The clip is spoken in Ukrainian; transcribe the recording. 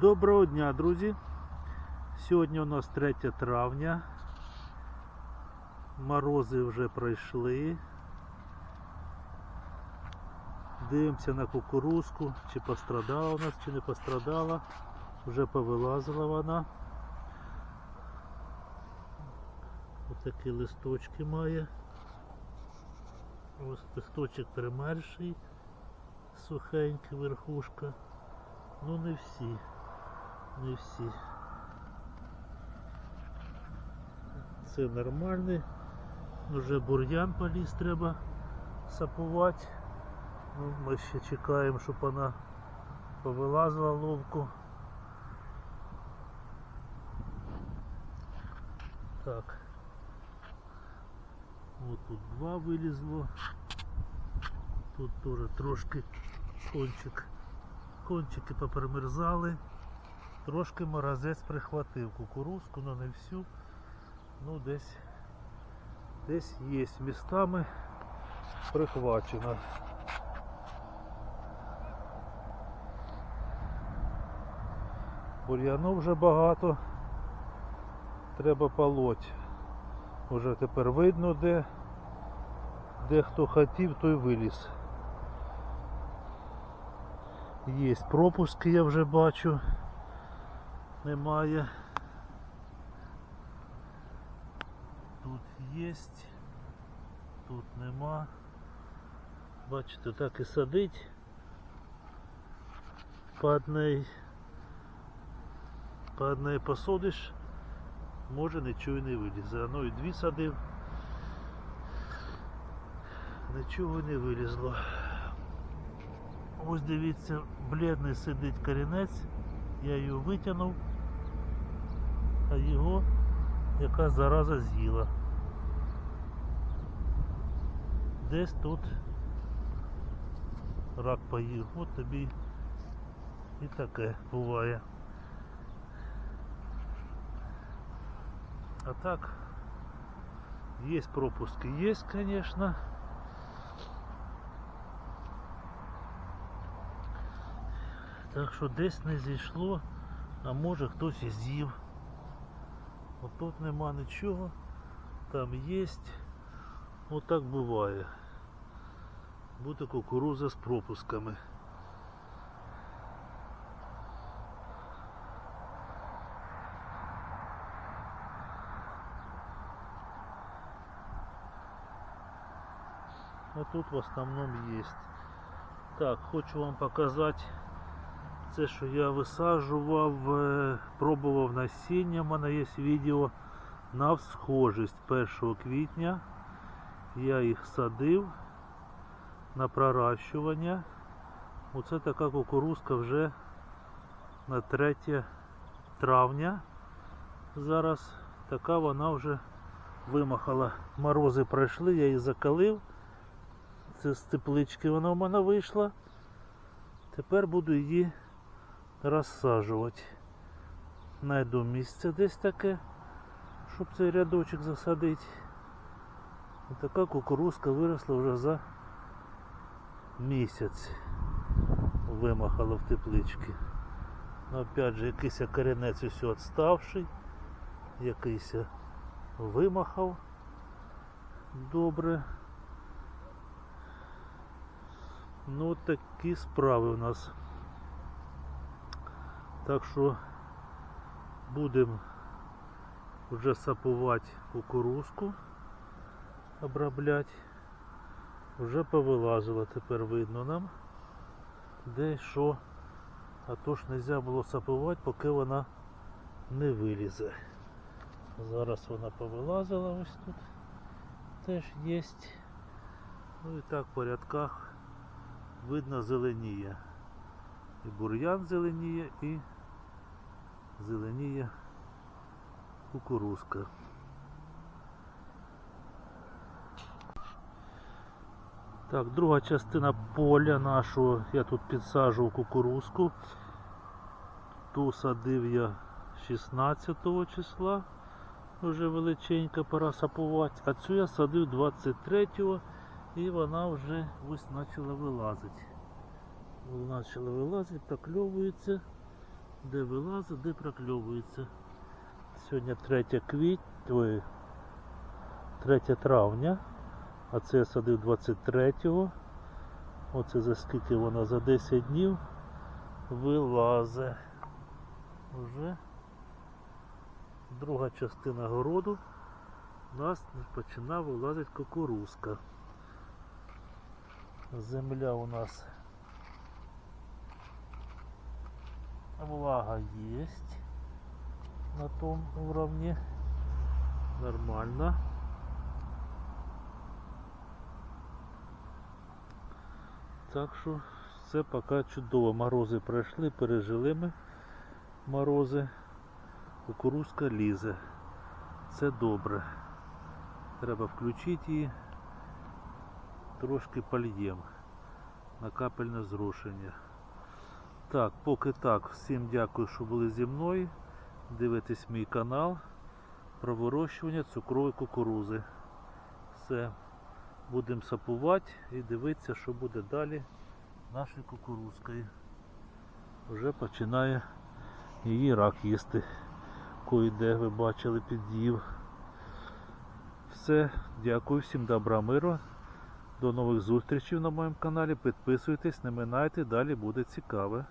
Доброго дня, друзі! Сьогодні у нас 3 травня. Морози вже пройшли. Дивимося на кукурузку, чи пострадала у нас, чи не пострадала. Вже повилазила вона. Ось такі листочки має. Ось листочок примерший, сухенький верхушка. Ну не всі. Не всі. Це нормальний. Вже бур'ян поліз треба сапувати. Ну, ми ще чекаємо, щоб вона повилазила ловку. Так. Ось тут два вилізло. Тут теж трошки кончик. Кончики попримерзали. Трошки морозець прихватив кукурузку, але не всю. Ну десь десь є містами прихвачено. Бур'яну вже багато. Треба полоть. Уже тепер видно де. Де хто хотів, той виліз. Є пропуски, я вже бачу. Немає. Тут є, тут нема. Бачите, так і садить по одній, по одній посадиш, може нічого і не вилізе. Ну і дві садив. Нічого не вилізло. Ось дивіться, бледний сидить корінець, я його витягнув, а його яка зараза з'їла. Десь тут рак поїв, от тобі і таке буває. А так, є пропуски, є, звісно. Так що десь не зійшло, а може хтось і з'їв. От тут нема нічого, там є. Отак буває. Буде кукуруза з пропусками. А тут в основному є. Так, хочу вам показати це, що я висаджував, е, пробував насіння, в мене є відео на всхожість 1 квітня. Я їх садив на проращування. Оце така кукурузка вже на 3 травня. Зараз така вона вже вимахала. Морози пройшли, я її закалив. Це з теплички вона в мене вийшла. Тепер буду її розсаджувати. Найду місце десь таке, щоб цей рядочок засадити. І така кукурузка виросла вже за місяць. Вимахала в теплички. Ну, опять же, якийсь корінець усе відставший, якийсь вимахав добре. Ну такі справи у нас. Так що будемо вже сапувати кукурузку, обробляти. Вже повилазило, тепер видно нам, де що. А то ж не можна було сапувати, поки вона не вилізе. Зараз вона повилазила ось тут. Теж є. Ну і так по рядках видно зеленіє. І бур'ян зеленіє, і зеленіє кукурузка. Так, друга частина поля нашого, я тут підсаджував кукурузку. Ту садив я 16 числа, вже величенька пора сапувати, а цю я садив 23-го і вона вже ось почала вилазити. Почала вилазити, прокльовується. Де вилазить, де прокльовується. Сьогодні 3 квітня, ой, 3 травня, а це я садив 23-го. Оце за скільки вона за 10 днів вилазе. Вже друга частина городу у нас починає вилазити кукурузка. Земля у нас влага есть на том уровне. Нормально. Так що все поки чудово. Морози пройшли, пережили ми морози. Кукурузка лізе. Це добре. Треба включити її. Трошки польєм на капельне зрушення. Так, поки так. Всім дякую, що були зі мною. Дивитесь мій канал про вирощування цукрової кукурузи. Все. Будемо сапувати і дивитися, що буде далі нашою кукурузкою. Вже починає її рак їсти. Кої-де ви бачили під'їв. Все, дякую всім добра миру. До нових зустрічей на моєму каналі. Підписуйтесь, не минайте, далі буде цікаве.